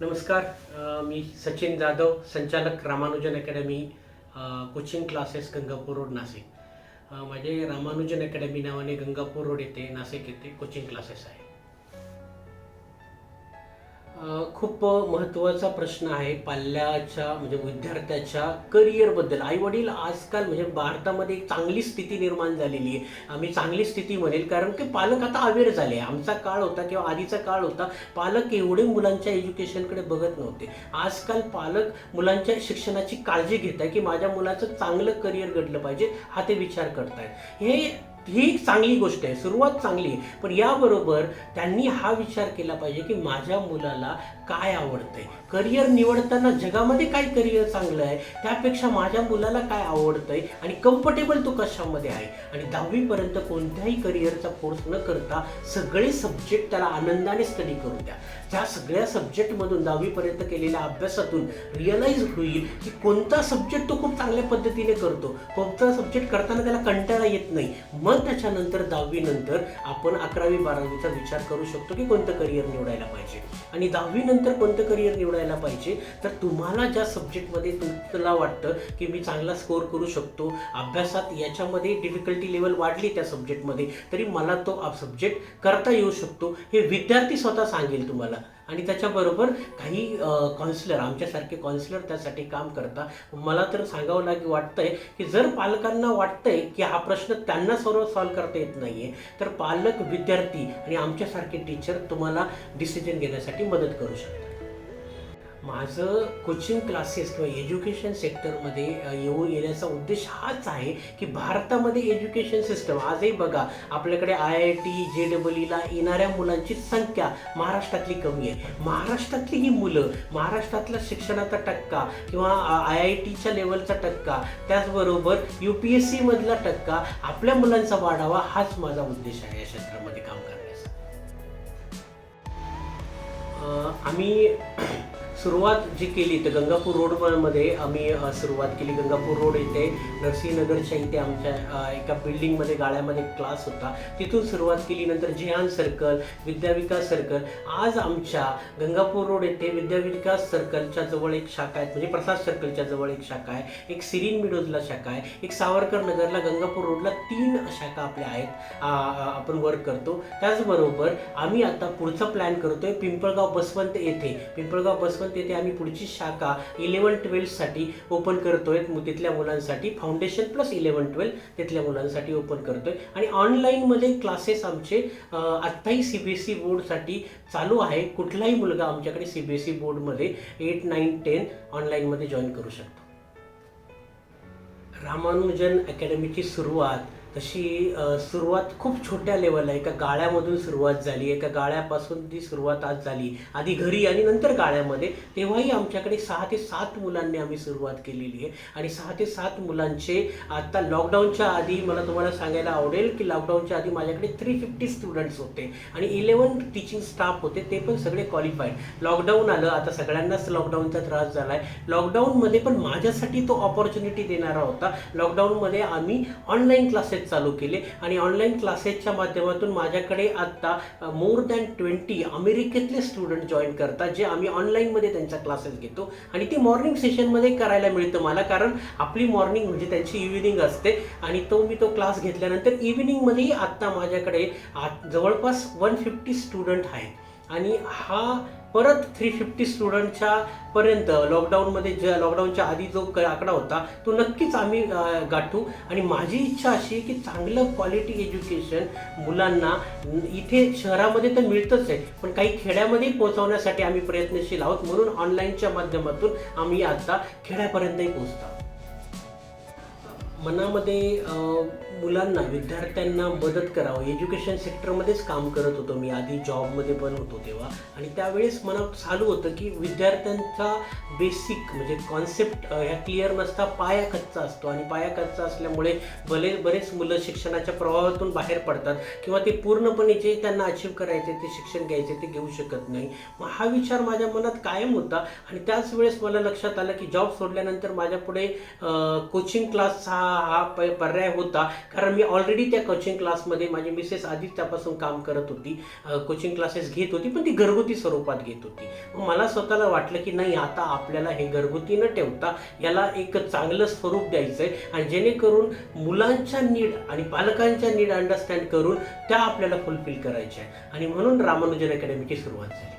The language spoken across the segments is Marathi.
नमस्कार मी सचिन जाधव संचालक Ramanujan academy coaching classes Gangapur road Nashik. माझे रामानुजन अकॅडमी नावाने गंगापूर रोड येथे नाशिक येथे कोचिंग क्लासेस आहे खूप महत्त्वाचा प्रश्न आहे पाल्याच्या म्हणजे विद्यार्थ्याच्या करिअरबद्दल आई वडील आजकाल म्हणजे भारतामध्ये एक चांगली स्थिती निर्माण झालेली आहे. आम्ही चांगली स्थिती म्हणेल कारण की पालक आता अवेअर झाले. आमचा काळ होता किंवा आधीचा काळ होता पालक एवढे मुलांच्या एज्युकेशनकडे बघत नव्हते. आजकाल पालक मुलांच्या शिक्षणाची काळजी घेत आहे की माझ्या मुलाचं चांगलं करिअर घडलं पाहिजे हा ते विचार करतायत. हे ही एक चांगली गोष्ट आहे सुरुवात चांगली आहे. पण याबरोबर त्यांनी हा विचार केला पाहिजे की माझ्या मुलाला काय आवडतंय? करिअर निवडताना जगामध्ये काय करिअर चांगलं आहे? त्यापेक्षा माझ्या मुलाला काय आवडतंय? आणि कम्फर्टेबल तो कशामध्ये आहे? आणि दहावीपर्यंत कोणत्याही करिअरचा कोर्स न करता सगळे सब्जेक्ट त्याला आनंदाने स्टडी करू द्या. त्या सगळ्या सब्जेक्टमधून दहावीपर्यंत केलेल्या अभ्यासातून रिअलाईज होईल की कोणता सब्जेक्ट तो खूप चांगल्या पद्धतीने करतो. कोणता सब्जेक्ट करताना त्याला कंटाळा येत नाही. मग त्याच्यानंतर दहावीनंतर आपण अकरावी बारावीचा विचार करू शकतो की कोणतं करिअर निवडायला पाहिजे. आणि दहावीनंतर कोणतं करिअर निवडायला पाहिजे तर तुम्हाला ज्या सब्जेक्टमध्ये तुला वाटतं की मी चांगला स्कोअर करू शकतो अभ्यासात याच्यामध्ये डिफिकल्टी लेवल वाढली त्या सब्जेक्टमध्ये तरी मला तो सब्जेक्ट करता येऊ शकतो. हे विद्यार्थी स्वतः सांगेल तुम्हाला. आणि त्याच्याबरोबर काही काउन्सिलर आमच्यासारखे काउन्सिलर त्यासाठी काम करता मला तर सांगावं लाग वाटतंय की जर पालकांना वाटतंय की हा प्रश्न त्यांना सर्व सॉल्व्ह करता येत नाही आहे तर पालक विद्यार्थी आणि आमच्यासारखे टीचर तुम्हाला डिसिजन घेण्यासाठी मदत करू शकतात. माझं कोचिंग क्लासेस किंवा एज्युकेशन सेक्टरमध्ये येऊन येण्याचा उद्देश हाच आहे की भारतामध्ये एज्युकेशन सिस्टम आजही बघा आपल्याकडे I I T J double ईला येणाऱ्या मुलांची संख्या महाराष्ट्रातली कमी आहे. महाराष्ट्रातली ही मुलं महाराष्ट्रातला शिक्षणाचा टक्का किंवा आय आय टीच्या लेवलचा टक्का त्याचबरोबर यू पी एस सीमधला टक्का आपल्या मुलांचा वाढावा हाच माझा उद्देश आहे या क्षेत्रामध्ये काम करण्याचा. आम्ही सुरुवात जी केली तर गंगापूर रोडमध्ये आम्ही सुरुवात केली. गंगापूर रोड येथे नरसिंहनगरच्या इथे आमच्या एका बिल्डिंगमध्ये गाळ्यामध्ये क्लास होता. तिथून सुरुवात केली नंतर जिहान सर्कल विद्याविकास सर्कल आज आमच्या गंगापूर रोड येथे विद्याविकास सर्कलच्या जवळ एक शाखा आहे. म्हणजे प्रसाद सर्कलच्या जवळ एक शाखा आहे. एक सिरीन मिडोजला शाखा आहे. एक सावरकर नगरला गंगापूर रोडला तीन शाखा आपल्या आहेत आपण वर्क करतो. त्याचबरोबर आम्ही आता पुढचा प्लॅन करतोय पिंपळगाव बसवंत येथे. पिंपळगाव बसवंत येथे आम्ही पुढची शाखा इलेवन ट्वेल्थसाठी ओपन करतोय. तिथल्या मुलांसाठी फाउंडेशन प्लस इलेवन ट्वेल्थ तिथल्या मुलांसाठी ओपन करतोय. आणि ऑनलाईनमध्ये क्लासेस आमचे अ, आत्ताही सी बी एस ई बोर्डसाठी चालू आहे. कुठलाही मुलगा आमच्याकडे सी बी एस ई बोर्डमध्ये एट नाईन टेन ऑनलाईनमध्ये जॉईन करू शकतो. रामानुजन अकॅडमीची सुरुवात तशी सुरुवात खूप छोट्या लेवलला एका गाळ्यामधून सुरुवात झाली एका गाळ्यापासून ती सुरुवात आज झाली. आधी घरी आणि नंतर गाळ्यामध्ये. तेव्हाही आमच्याकडे सहा ते सात मुलांनी आम्ही सुरुवात केलेली आहे. आणि सहा ते सात मुलांचे आता लॉकडाऊनच्या आधी मला तुम्हाला सांगायला आवडेल की लॉकडाऊनच्या आधी माझ्याकडे थ्री फिफ्टी स्टुडंट्स होते. आणि इलेवन टीचिंग स्टाफ होते ते पण सगळे क्वालिफाईड लॉकडाऊन आलं आता सगळ्यांनाच लॉकडाऊनचा त्रास झाला आहे लॉकडाऊनमध्ये पण माझ्यासाठी तो ऑपॉर्च्युनिटी देणारा होता. लॉकडाऊनमध्ये आम्ही ऑनलाईन क्लासेस चालू केले. आणि ऑनलाईन क्लासेसच्या माध्यमातून माझ्याकडे आत्ता मोर दॅन ट्वेंटी अमेरिकेतले स्टुडंट जॉईन करतात जे आम्ही ऑनलाईनमध्ये त्यांचा क्लासेस घेतो. आणि ते मॉर्निंग सेशनमध्ये करायला मिळतं मला कारण आपली मॉर्निंग म्हणजे त्यांची इव्हिनिंग असते. आणि तो मी तो क्लास घेतल्यानंतर इव्हिनिंगमध्येही आत्ता माझ्याकडे जवळपास वन फिफ्टी स्टुडंट आहेत. आणि हा परत थ्री फिफ्टी स्टुडंटच्या पर्यंत लॉकडाऊनमध्ये ज्या लॉकडाऊनच्या आधी जो क- आकडा होता तो नक्कीच आम्ही गाठू. आणि माझी इच्छा अशी आहे की चांगलं क्वालिटी एज्युकेशन मुलांना इथे शहरामध्ये तर मिळतंच आहे पण काही खेड्यामध्ये पोहोचवण्यासाठी आम्ही प्रयत्नशील आहोत. म्हणून ऑनलाईनच्या माध्यमातून आम्ही आता खेड्यापर्यंतही पोहोचतो. मनामध्ये मुलांना विद्यार्थ्यांना मदत करावं. एज्युकेशन सेक्टरमध्येच काम करत होतो मी. आधी जॉबमध्ये पण होतो तेव्हा. आणि त्यावेळेस मला चालू होतं की विद्यार्थ्यांचा बेसिक म्हणजे कॉन्सेप्ट ह्या क्लिअर नसता पाया कच्चा असतो. आणि पाया कच्चा असल्यामुळे भले बरेच मुलं शिक्षणाच्या प्रभावातून बाहेर पडतात किंवा ते पूर्णपणे जे त्यांना अचीव करायचे ते शिक्षण घ्यायचे ते घेऊ शकत नाही. मग हा विचार माझ्या मनात कायम होता. आणि त्याच वेळेस मला लक्षात आलं की जॉब सोडल्यानंतर माझ्यापुढे कोचिंग क्लासचा हा प पर्याय होता. कारण मी ऑलरेडी त्या कोचिंग क्लासमध्ये माझी मिसेस आधीच त्यापासून काम करत होती. कोचिंग क्लासेस घेत होती पण ती घरगुती स्वरूपात घेत होती. मला स्वतःला वाटलं की नाही आता आपल्याला हे घरगुती न ठेवता याला एक चांगलं स्वरूप द्यायचं आहे आणि जेणेकरून मुलांच्या नीड आणि पालकांच्या नीड अंडरस्टँड करून त्या आपल्याला फुलफिल करायच्या आहे आणि म्हणून रामानुजन अकॅडमीची सुरुवात झाली.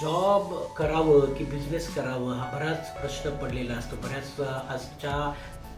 जॉब करावं की बिझनेस करावं हा बराच प्रश्न पडलेला असतो. बऱ्याच आजच्या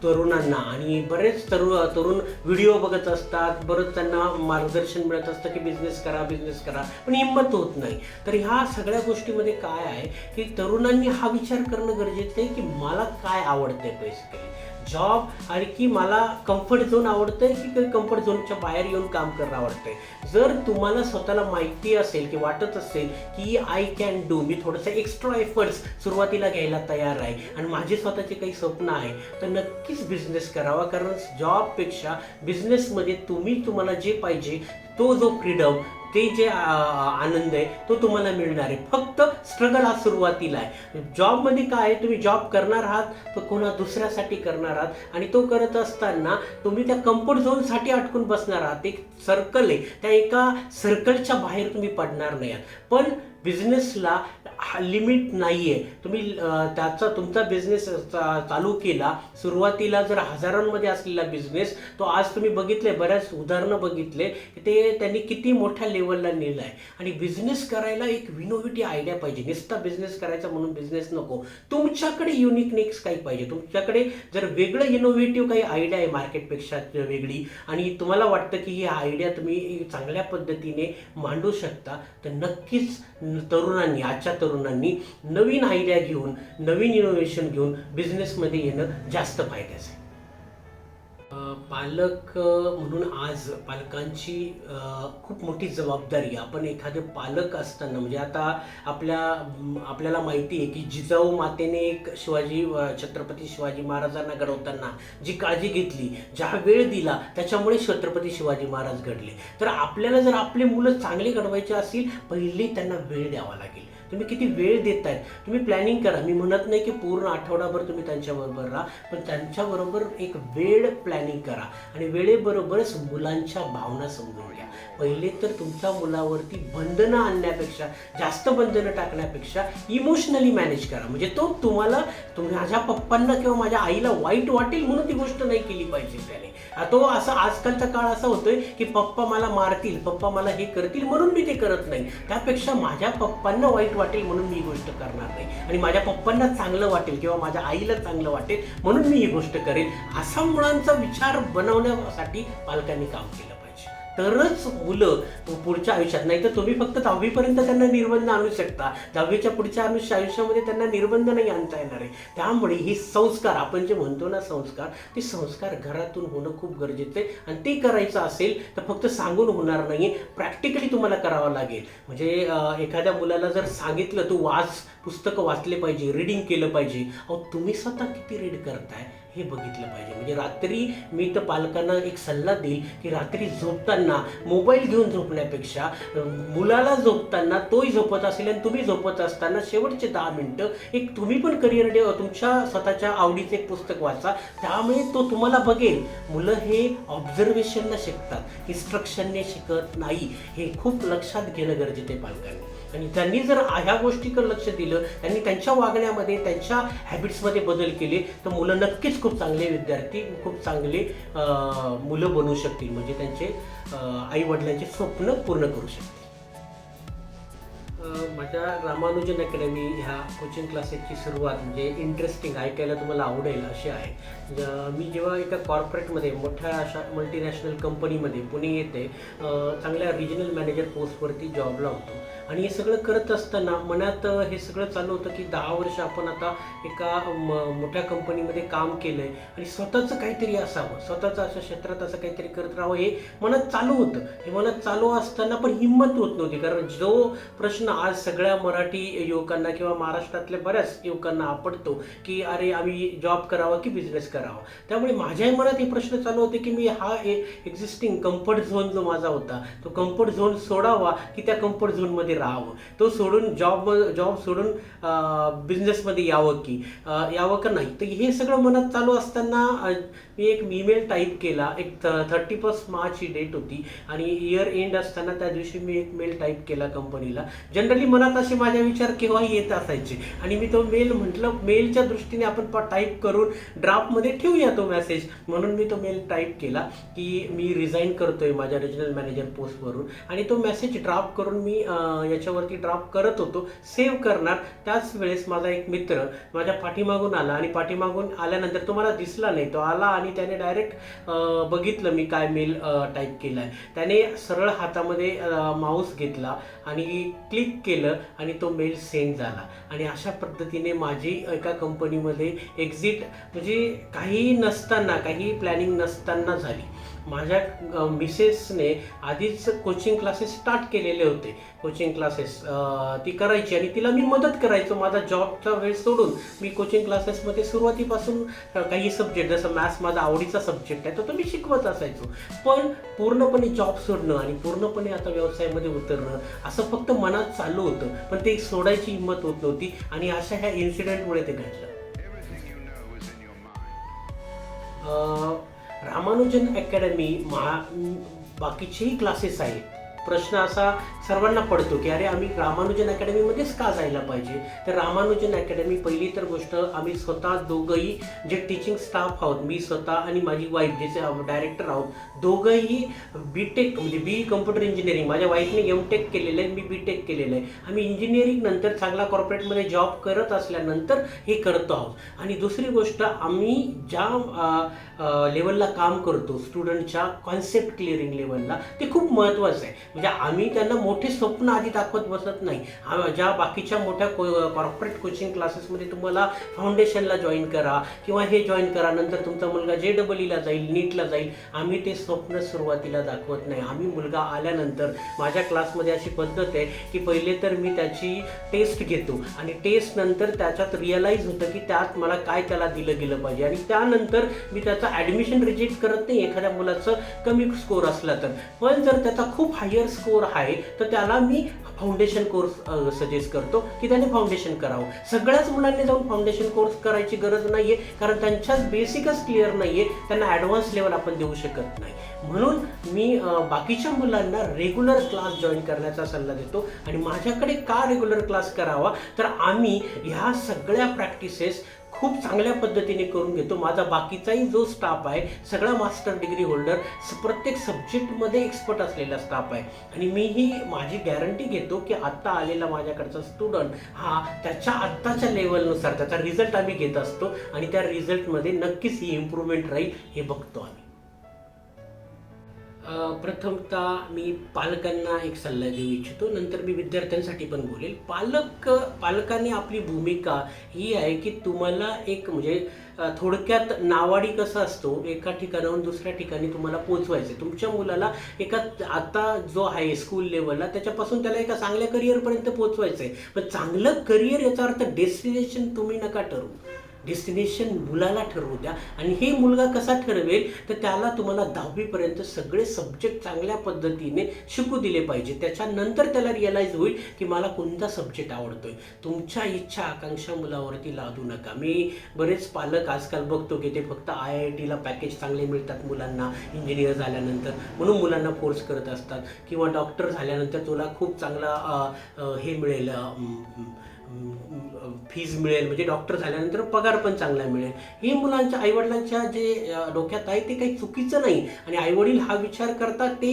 तरुणांना आणि बरेच तरुण तरुण व्हिडिओ बघत असतात बरंच त्यांना मार्गदर्शन मिळत असतं की बिझनेस करा बिझनेस करा पण हिंमत होत नाही. तर ह्या सगळ्या गोष्टीमध्ये काय आहे की तरुणांनी हा विचार करणं गरजेचं आहे की मला काय आवडते बेसिकली जॉब आणि की मला कम्फर्ट झोन आवडतंय की कम्फर्ट झोनच्या बाहेर येऊन काम करणं आवडतंय. जर तुम्हाला स्वतःला माहिती असेल की वाटत असेल की आय कॅन डू मी थोडंसं एक्स्ट्रा एफर्ट्स सुरुवातीला घ्यायला तयार आहे आणि माझे स्वतःचे काही स्वप्न आहे तर नक्कीच बिझनेस करावा. कारण जॉबपेक्षा बिझनेसमध्ये तुम्ही तुम्हाला जे पाहिजे तो जो फ्रीडम ते जे आनंद आहे तो तुम्हाला मिळणार आहे. फक्त स्ट्रगल हा सुरुवातीला आहे. जॉबमध्ये काय आहे तुम्ही जॉब करणार आहात तर कोणा दुसऱ्यासाठी करणार आहात. आणि तो करत असताना तुम्ही त्या कम्फर्ट झोनसाठी अटकून बसणार आहात. एक सर्कल आहे. त्या एका सर्कलच्या बाहेर तुम्ही पडणार नाही आहात. पण बिझनेसला लिमिट नाही आहे तुम्ही त्याचा तुमचा बिझनेस चालू केला सुरुवातीला जर हजारांमध्ये असलेला बिझनेस तो आज तुम्ही बघितले बऱ्याच उदाहरणं बघितले की ते त्यांनी किती मोठ्या लेवलला नेलं आहे आणि बिझनेस करायला एक विनोव्हेटिव्ह आयडिया पाहिजे. नुसता बिझनेस करायचा म्हणून बिझनेस नको. तुमच्याकडे युनिकनेक्स काही पाहिजे. तुमच्याकडे जर वेगळं इनोव्हेटिव्ह काही आयडिया आहे मार्केटपेक्षा वेगळी आणि तुम्हाला वाटतं की ही आयडिया तुम्ही चांगल्या पद्धतीने मांडू शकता तर नक्कीच तरुणांनी आजच्या तरुणांनी नवीन आयडिया घेऊन नवीन इनोव्हेशन घेऊन बिझनेसमध्ये येणं जास्त फायद्याचं आहे. पालक म्हणून आज पालकांची खूप मोठी जबाबदारी आहे. आपण एखादे पालक असताना म्हणजे आता आपल्या आपल्याला माहिती आहे की जिजाऊ मातेने एक शिवाजी छत्रपती शिवाजी महाराजांना घडवताना जी काळजी घेतली ज्या वेळ दिला त्याच्यामुळे छत्रपती शिवाजी महाराज घडले तर आपल्याला जर आपले मुलं चांगले घडवायचे असतील पहिले त्यांना वेळ द्यावा लागेल तुम्ही किती वेळ देताय तुम्ही प्लॅनिंग करा. मी म्हणत नाही की पूर्ण आठवडाभर तुम्ही त्यांच्याबरोबर राहा पण त्यांच्याबरोबर एक वेळ प्लॅनिंग करा आणि वेळेबरोबरच मुलांच्या भावना समजून घ्या. पहिले तर तुमच्या मुलावरती बंधनं आणण्यापेक्षा जास्त बंधनं टाकण्यापेक्षा इमोशनली मॅनेज करा. म्हणजे तो तुम्हाला तुम्ही माझ्या पप्पांना किंवा माझ्या आईला वाईट वाटेल म्हणून ती गोष्ट नाही केली पाहिजे त्याने. तो असा आजकालचा काळ असा होतोय की पप्पा मला मारतील पप्पा मला हे करतील म्हणून मी ते करत नाही. त्यापेक्षा माझ्या पप्पांना वाईट वाटेल म्हणून मी ही गोष्ट करणार नाही. आणि माझ्या पप्पांना चांगलं वाटेल किंवा माझ्या आईला चांगलं वाटेल म्हणून मी ही गोष्ट करेन. असा मुलांचा विचार बनवण्यासाठी पालकांनी काम केलं. तरच मुलं पुढच्या आयुष्यात. नाही तर तुम्ही फक्त दहावीपर्यंत त्यांना निर्बंध आणू शकता. दहावीच्या पुढच्या आयुष्य आयुष्यामध्ये त्यांना निर्बंध नाही आणता येणार आहे. त्यामुळे हे संस्कार आपण जे म्हणतो ना संस्कार ते संस्कार घरातून होणं खूप गरजेचं आहे. आणि ते करायचं असेल तर फक्त सांगून होणार नाही प्रॅक्टिकली तुम्हाला करावं लागेल. म्हणजे एखाद्या मुलाला जर सांगितलं तू वाच पुस्तकं वाचले पाहिजे रिडिंग केलं पाहिजे. अहो तुम्ही स्वतः किती रीड करताय? हे बघितलं पाहिजे. म्हणजे रात्री मी तर पालकांना एक सल्ला देईल की रात्री झोपताना मोबाईल घेऊन झोपण्यापेक्षा मुलाला झोपताना तोही झोपत असेल आणि तुम्ही झोपत असताना शेवटचे दहा मिनटं एक तुम्ही पण करिअर डे तुमच्या स्वतःच्या आवडीचं एक पुस्तक वाचा. त्यामुळे तो तुम्हाला बघेल. मुलं हे ऑब्झर्वेशनला शिकतात. इन्स्ट्रक्शनने शिकत नाही. हे खूप लक्षात घेणं गरजेचं आहे पालकांनी. आणि त्यांनी जर ह्या गोष्टीकडे लक्ष दिलं त्यांनी त्यांच्या वागण्यामध्ये त्यांच्या हॅबिट्समध्ये बदल केले तर मुलं नक्कीच खूप चांगले विद्यार्थी खूप चांगले मुलं बनू शकतील. म्हणजे त्यांचे आई वडिलांचे स्वप्न पूर्ण करू शकतील. माझ्या रामानुजन अकॅडमी ह्या कोचिंग क्लासेसची सुरुवात म्हणजे इंटरेस्टिंग ऐकायला तुम्हाला आवडेल अशी आहे. मी जेव्हा एका कॉर्पोरेटमध्ये मोठ्या अशा मल्टीनॅशनल कंपनीमध्ये पुणे येथे चांगल्या रिजनल मॅनेजर पोस्टवरती जॉबला होतो. आणि हे सगळं करत असताना मनात हे सगळं चालू होतं की दहा वर्ष आपण आता एका म- मोठ्या कंपनीमध्ये काम केलं आहे आणि स्वतःचं काहीतरी असावं. स्वतःचं अशा क्षेत्रात असं काहीतरी करत राहावं हे मनात चालू होतं. हे मनात चालू असताना पण हिंमत होत नव्हती. कारण जो प्रश्न आज सगळ्या मराठी युवकांना किंवा महाराष्ट्रातल्या बऱ्याच युवकांना आपडतो की अरे आम्ही जॉब करावा की बिझनेस करावा? त्यामुळे माझ्याही मनात हे प्रश्न चालू होते की मी हा एक्झिस्टिंग कम्फर्ट झोन जो माझा होता तो कम्फर्ट झोन सोडावा की त्या कम्फर्ट झोनमध्ये राहावं. तो सोडून जॉब जॉब सोडून बिझनेसमध्ये यावं की यावं का नाही? तर हे सगळं मनात चालू असताना मी एक ईमेल टाईप केला. एक थर्टी फर्स्ट मार्चची डेट होती आणि इयर एंड असताना त्या दिवशी मी एक मेल टाईप केला कंपनीला जनरली मनात असे माझे विचार केव्हाही येत असायचे. आणि मी तो मेल म्हटलं मेलच्या दृष्टीने आपण टाईप करून ड्राफ्टमध्ये ठेवूया तो मेसेज म्हणून मी तो मेल टाईप केला की मी रिझाईन करतोय माझ्या रिजनल मॅनेजर पोस्टवरून आणि तो मेसेज ड्राफ्ट करून मी याच्यावरती ड्राफ्ट करत होतो. सेव्ह करणार. त्याच वेळेस माझा एक मित्र माझ्या पाठीमागून आला आणि पाठीमागून आल्यानंतर तो मला दिसला नाही. तो आला आणि त्याने डायरेक्ट बघितलं मी काय मेल टाईप केला आहे त्याने सरळ हातामध्ये माऊस घेतला आणि क्लिक केलं आणि तो मेल सेंड झाला. आणि अशा पद्धतीने माझी एका कंपनीमध्ये एक्झिट म्हणजे काही नसताना काही प्लॅनिंग नसताना झाली. माझ्या मिसेसने आधीच कोचिंग क्लासेस स्टार्ट केलेले होते. कोचिंग क्लासेस ती करायची आणि तिला मी मदत करायचो माझा जॉबचा वेळ सोडून. मी कोचिंग क्लासेसमध्ये सुरुवातीपासून काही सब्जेक्ट जसं मॅथ्स माझा आवडीचा सब्जेक्ट आहे तर तो मी शिकवत असायचो. पण पूर्णपणे जॉब सोडणं आणि पूर्णपणे आता व्यवसायामध्ये उतरणं असं फक्त मनात चालू होतं. पण ते सोडायची हिंमत होत नव्हती आणि अशा ह्या इन्सिडेंटमुळे ते घडलं. रामानुजन अकॅडमी महा बाकीचेही क्लासेस आहेत. प्रश्न असा सर्वांना पडतो की अरे आम्ही रामानुजन अकॅडमीमध्येच का जायला पाहिजे? तर रामानुजन अकॅडमी पहिली तर गोष्ट आम्ही स्वतः दोघंही जे टीचिंग स्टाफ आहोत मी स्वतः आणि माझी वाईफ जे डायरेक्टर आहोत दोघंही बी टेक म्हणजे बी कम्प्युटर इंजिनिअरिंग माझ्या वाईफने एम टेक केलेलं आहे मी बी टेक केलेलं आहे. आम्ही इंजिनिअरिंग नंतर चांगला कॉर्पोरेटमध्ये जॉब करत असल्यानंतर हे करतो आहोत. आणि दुसरी गोष्ट आम्ही ज्या लेवलला काम करतो स्टुडंटच्या कॉन्सेप्ट क्लिअरिंग लेवलला ते खूप महत्त्वाचं आहे. म्हणजे आम्ही त्यांना मोठे स्वप्न आधी दाखवत बसत नाही. ज्या बाकीच्या मोठ्या को कॉर्पोरेट कोचिंग क्लासेसमध्ये तुम्हाला फाउंडेशनला जॉईन करा किंवा हे जॉईन करा नंतर तुमचा मुलगा जे डबल ईला जाईल नीटला जाईल. आम्ही ते स्वप्न सुरुवातीला दाखवत नाही. आम्ही मुलगा आल्यानंतर माझ्या क्लासमध्ये अशी पद्धत आहे की पहिले तर मी त्याची टेस्ट घेतो आणि टेस्ट नंतर त्याच्यात रिअलाईज होतं की त्यात मला काय त्याला दिलं गेलं पाहिजे आणि त्यानंतर मी त्याचं ॲडमिशन रिजेक्ट करत नाही. एखाद्या मुलाचं कमी स्कोर असला तर. पण जर त्याचा खूप हायर स्कोर आहे तर तर त्याला मी फाउंडेशन कोर्स सजेस्ट करतो की त्याने फाउंडेशन करावं. सगळ्याच मुलांनी जाऊन फाउंडेशन कोर्स करायची गरज नाहीये कारण त्यांच्याच बेसिकच क्लिअर नाहीये त्यांना ॲडव्हान्स लेवल आपण देऊ शकत नाही. म्हणून मी बाकीच्या मुलांना रेग्युलर क्लास जॉईन करण्याचा सल्ला देतो आणि माझ्याकडे का रेग्युलर क्लास करावा? तर आम्ही ह्या सगळ्या प्रॅक्टिसेस खूप चांगल्या पद्धतीने करून घेतो. माझा बाकीचाही जो स्टाफ आहे सगळा मास्टर डिग्री होल्डर प्रत्येक सब्जेक्टमध्ये एक्सपर्ट असलेला स्टाफ आहे. आणि मीही माझी गॅरंटी घेतो की आत्ता आलेला माझ्याकडचा स्टुडंट हा त्याच्या आत्ताच्या लेवलनुसार त्याचा रिझल्ट आम्ही घेत असतो आणि त्या रिझल्टमध्ये नक्कीच ही इम्प्रूव्हमेंट राहील हे बघतो आम्ही. प्रथमतः मी पालकांना एक सल्ला देऊ इच्छितो. नंतर मी विद्यार्थ्यांसाठी पण बोलेल. पालक पालकांनी आपली भूमिका ही आहे की तुम्हाला एक म्हणजे थोडक्यात नावाडी कसा असतो एका ठिकाणाहून दुसऱ्या ठिकाणी तुम्हाला पोचवायचं तुमच्या मुलाला एका आता जो आहे स्कूल लेवलला त्याच्यापासून त्याला एका चांगल्या करिअरपर्यंत पोचवायचं आहे पण चांगलं करिअर याचा अर्थ डेस्टिनेशन तुम्ही नका ठरवू. डेस्टिनेशन मुलाला ठरवू द्या. आणि हे मुलगा कसा ठरवेल? तर त्याला तुम्हाला दहावीपर्यंत सगळे सब्जेक्ट चांगल्या पद्धतीने शिकू दिले पाहिजे. त्याच्यानंतर त्याला रिअलाईज होईल की मला कोणता सब्जेक्ट आवडतोय. तुमच्या इच्छा आकांक्षा मुलावरती लादू नका. मी बरेच पालक आजकाल बघतो की ते फक्त आय आय टीला पॅकेज चांगले मिळतात मुलांना इंजिनियर झाल्यानंतर म्हणून मुलांना फोर्स करत असतात. किंवा डॉक्टर झाल्यानंतर तुला खूप चांगला हे मिळेल फीज मिळेल म्हणजे डॉक्टर झाल्यानंतर पगार पण चांगला मिळेल. हे मुलांच्या आईवडिलांच्या जे डोक्यात आहे ते काही चुकीचं नाही. आणि आईवडील हा विचार करतात ते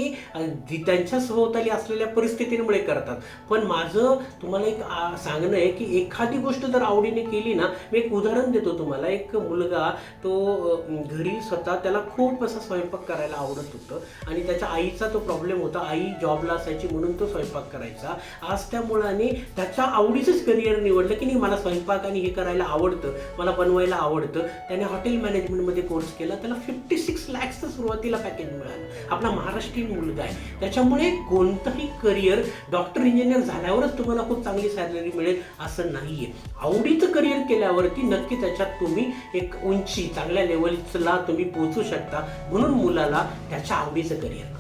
त्यांच्या सभोवताली असलेल्या परिस्थितींमुळे करतात. पण माझं तुम्हाला एक सांगणं आहे की एखादी गोष्ट जर आवडीने केली ना मी एक उदाहरण देतो तुम्हाला. एक मुलगा तो घरी स्वतः त्याला खूप असा स्वयंपाक करायला आवडत होतं आणि त्याच्या आईचा तो प्रॉब्लेम होता. आई जॉबला असायची म्हणून तो स्वयंपाक करायचा. आज त्या मुलाने त्याच्या आवडीचंच करिअर निवडलं की नाही मला स्वयंपाक आणि हे करायला आवडतं मला बनवायला आवडतं. त्याने हॉटेल मॅनेजमेंटमध्ये कोर्स केला त्याला फिफ्टी सिक्स लॅक्सचं सुरुवातीला पॅकेज मिळालं. आपला महाराष्ट्रीयन मुलगा आहे. त्याच्यामुळे कोणतंही करिअर डॉक्टर इंजिनियर झाल्यावरच तुम्हाला खूप चांगली सॅलरी मिळेल असं नाहीये. आवडीचं करिअर केल्यावरती नक्की त्याच्यात तुम्ही एक उंची चांगल्या लेवलला तुम्ही पोहोचू शकता. म्हणून मुलाला त्याच्या आवडीचं करिअर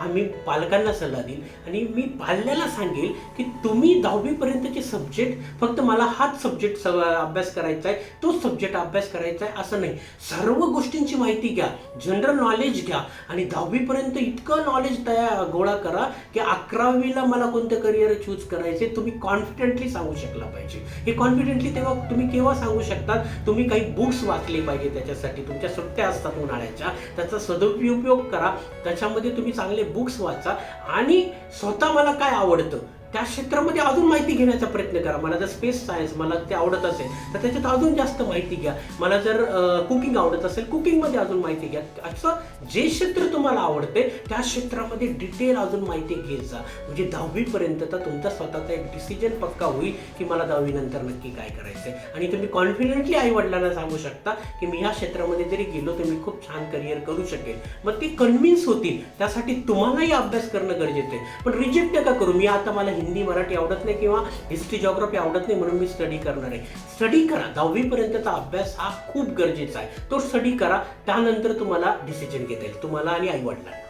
हा मी पालकांना सल्ला देईल आणि मी पाल्याला सांगेल की तुम्ही दहावीपर्यंतचे सब्जेक्ट फक्त मला हाच सब्जेक्ट स अभ्यास करायचा आहे तोच सब्जेक्ट अभ्यास करायचा आहे असं नाही. सर्व गोष्टींची माहिती घ्या जनरल नॉलेज घ्या आणि दहावीपर्यंत इतकं नॉलेज तयार गोळा करा की अकरावीला मला कोणतं करिअर चूज करायचे तुम्ही कॉन्फिडेंटली सांगू शकला पाहिजे. हे कॉन्फिडेंटली तेव्हा तुम्ही केव्हा सांगू शकतात? तुम्ही काही बुक्स वाचले पाहिजे त्याच्यासाठी. तुमच्या सुट्ट्या असतात उन्हाळ्याच्या. त्याचा सदुपयोग करा. त्याच्यामध्ये तुम्ही चांगले बुक्स वाचा आणि स्वतः मला काय आवडतं? त्या क्षेत्रामध्ये अजून माहिती घेण्याचा प्रयत्न करा. मला जर स्पेस सायन्स मला ते आवडत असेल तर त्याच्यात अजून जास्त माहिती घ्या. मला जर कुकिंग आवडत असेल कुकिंगमध्ये अजून माहिती घ्या. असं जे क्षेत्र तुम्हाला आवडते त्या क्षेत्रामध्ये डिटेल अजून माहिती घेत जा. म्हणजे दहावीपर्यंत तर तुमचा स्वतःचा एक डिसिजन पक्का होईल की मला दहावीनंतर नक्की काय करायचं आहे आणि तुम्ही कॉन्फिडेंटली आई वडिलांना सांगू शकता की मी ह्या क्षेत्रामध्ये जरी गेलो तर मी खूप छान करिअर करू शकेल. मग ते कन्व्हिन्स होतील त्यासाठी तुम्हालाही अभ्यास करणं गरजेचं आहे. पण रिजेक्ट नका करू. मी आता मला हिंदी मराठी आवडत नाही किंवा हिस्ट्री जॉग्राफी आवडत नाही म्हणून मी स्टडी करणार आहे. स्टडी करा. दहावीपर्यंतचा अभ्यास हा खूप गरजेचा आहे. तो स्टडी करा. त्यानंतर तुम्हाला डिसिजन घेता येईल. तुम्हाला आणि आई वडिलांना